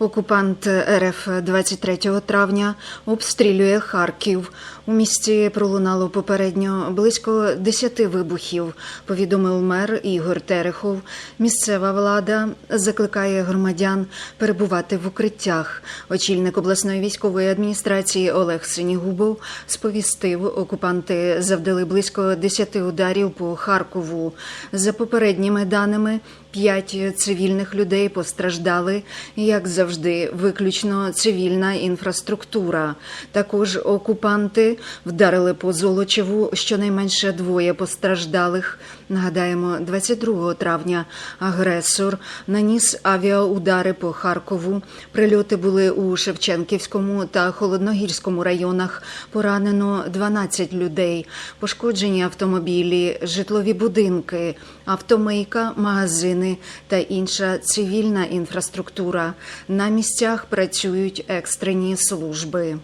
Окупант РФ 23 травня обстрілює Харків. У місті пролунало попередньо близько 10 вибухів. Повідомив мер Ігор Терехов. Місцева влада закликає громадян перебувати в укриттях. Очільник обласної військової адміністрації Олег Синігубов сповістив, окупанти завдали близько 10 ударів по Харкову. За попередніми даними, П'ять цивільних людей постраждали, як завжди, виключно цивільна інфраструктура. Також окупанти вдарили по Золочеву щонайменше двоє постраждалих. Нагадаємо, 22 травня агресор наніс авіаудари по Харкову. Прильоти були у Шевченківському та Холодногірському районах. Поранено 12 людей. Пошкоджені автомобілі, житлові будинки, автомийка, магазини та інша цивільна інфраструктура. На місцях працюють екстрені служби.